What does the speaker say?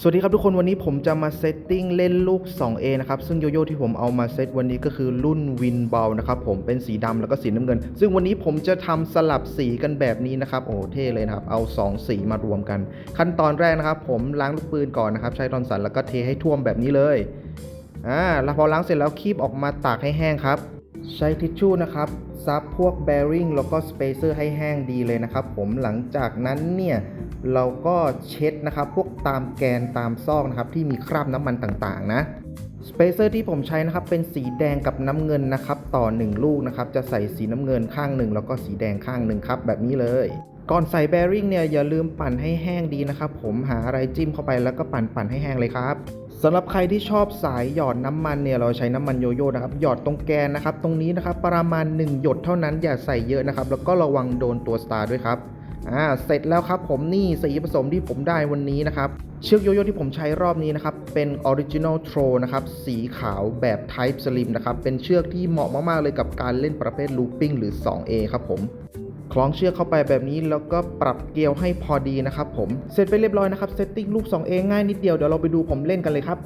สวัสดีครับทุกคนวันนี้ผมจะมาเซตติ้งเล่นลูก 2A นะครับ ซึ่งโยโย่ที่ผมเอามาเซตวันนี้ก็คือรุ่นวินเบลนะครับผมเป็นสีดำแล้วก็สีน้ำเงิน ซึ่งวันนี้ผมจะทำสลับสีกันแบบนี้นะครับ โอ้เท่เลยนะครับ เอา 2 สีมารวมกัน ขั้นตอนแรกนะครับ ผมล้างลูกปืนก่อนนะครับ ใช้ตอนสันแล้วก็เทให้ท่วมแบบนี้เลยอ่าแล้วพอล้างเสร็จแล้วคีบออกมาตากให้แห้งครับ ใช้ทิชชู่นะครับซับพวกแบริ่งแล้วก็สเปเซอร์ให้แห้งดีเลยนะครับผมหลังจากนั้นเนี่ยเราก็เช็ดนะครับพวกตามแกนตามซอกนะครับที่มีคราบน้ำมันต่างๆนะสเปเซอร์ที่ผมใช้นะครับเป็นสีแดงกับน้ำเงินนะครับต่อ 1 ลูกนะครับจะใส่สีน้ำเงินข้างหนึ่งแล้วก็สีแดงข้างหนึ่งครับแบบนี้เลยก่อนใส่แบริ่งเนี่ยอย่าลืมปั่นให้แห้งดีนะครับผมหาอะไรจิ้มเข้าไปแล้วก็ปั่นปั่นให้แห้งเลยครับ สำหรับใครที่ชอบสายหยอดน้ำมันเนี่ยเราใช้น้ำมันโยโย่นะครับหยอดตรงแกนนะครับ ตรงนี้นะครับประมาณ 1 หยดเท่านั้นอย่าใส่เยอะนะครับ แล้วก็ระวังโดนตัวสตาร์ด้วยครับอ่าเสร็จแล้วครับผมนี่สีผสมที่ผมได้วันนี้นะครับ เชือกโยโย่ที่ผมใช้รอบนี้นะครับ เป็น Original Throw นะครับ สีขาวแบบ Type Slim นะครับ เป็นเชือกที่เหมาะมาก ๆ เลยกับการเล่นประเภท Looping หรือ 2A ครับผม คล้องเชือกเข้าไปแบบนี้แล้วก็ปรับเกลียวให้พอดีนะครับผม เสร็จไปเรียบร้อยนะครับเซตติ้งลูก 2A ง่ายนิดเดียวเดี๋ยวเราไปดูผมเล่นกันเลยครับ